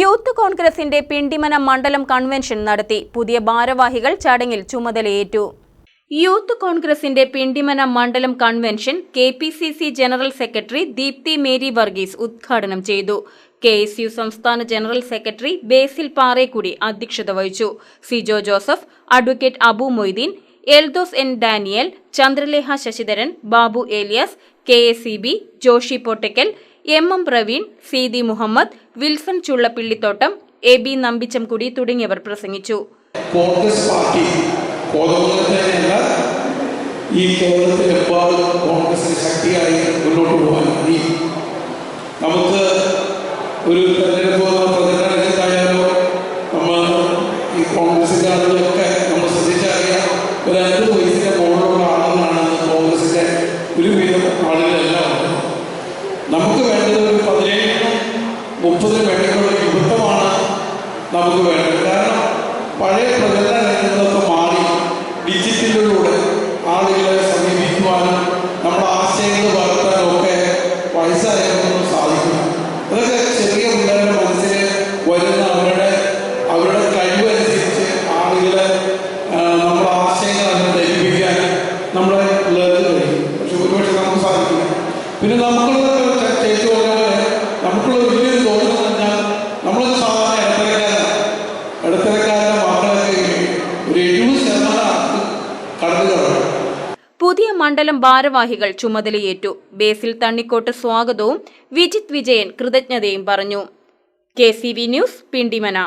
Youth കോൺഗ്രസിന്റെ പിണ്ടിമന മണ്ഡലം convention നടത്തി. പുതിയ ഭാരവാഹികൾ ചടങ്ങിൽ ചുമതലയേറ്റു. യൂത്ത് കോൺഗ്രസിന്റെ പിണ്ടിമന മണ്ഡലം convention K P C C general secretary Deepthi Mary Varghese ഉദ്ഘാടനം ചെയ്തു. കെ എസ് യു സംസ്ഥാന ജനറൽ സെക്രട്ടറി ബേസിൽ പാറേക്കുടി അധ്യക്ഷത വഹിച്ചു. Sijo Joseph advocate Abu Moideen Eldhose N Daniel Chandralekha Sasidharan Babu Elias K S C B Joshy Pottackal M M Praveen Seethi Muhammad Wilson Chullappillithottam A B Nambichamkudy തുടങ്ങിയവർ പ്രസംഗിച്ചു. Congress party ഈ കോൺഗ്രസിന് ശക്തിയായി മുന്നോട്ട് പോകാൻ നമുക്ക് ഒരു ഈ ശ്രദ്ധിച്ചറിയാം. ഒരു അഞ്ച് വയസ്സിന്റെ മുകളിലുള്ള കോൺഗ്രസിന്റെ ഒരുവിധം നമുക്ക് കാരണം പഴയ പ്രചരണ രംഗങ്ങളൊക്കെ മാറി ഡിജിറ്റലിലൂടെ ആളുകളെ സമീപിക്കുവാനും നമ്മുടെ ആശയങ്ങൾ വളർത്താനും ഒക്കെ വയസ്സായവർക്കൊന്നും സാധിക്കും. അതൊക്കെ ചെറിയ പിള്ളേരുടെ മനസ്സിൽ വരുന്ന അവരുടെ അവരുടെ കഴിവനുസരിച്ച് ആളുകളെ നമ്മുടെ ആശയങ്ങൾ അതിനെ ധരിപ്പിക്കാൻ നമ്മളെ പിള്ളേർക്ക് കഴിയും. പക്ഷെ ഒരുപക്ഷെ നമുക്ക് സാധിക്കില്ല. പിന്നെ നമുക്കുള്ള പുതിയ മണ്ഡലം ഭാരവാഹികൾ ചുമതലയേറ്റു. ബേസിൽ തണ്ണിക്കോട്ട് സ്വാഗതവും വിജിത് വിജയൻ കൃതജ്ഞതയും പറഞ്ഞു. K news Pindimana.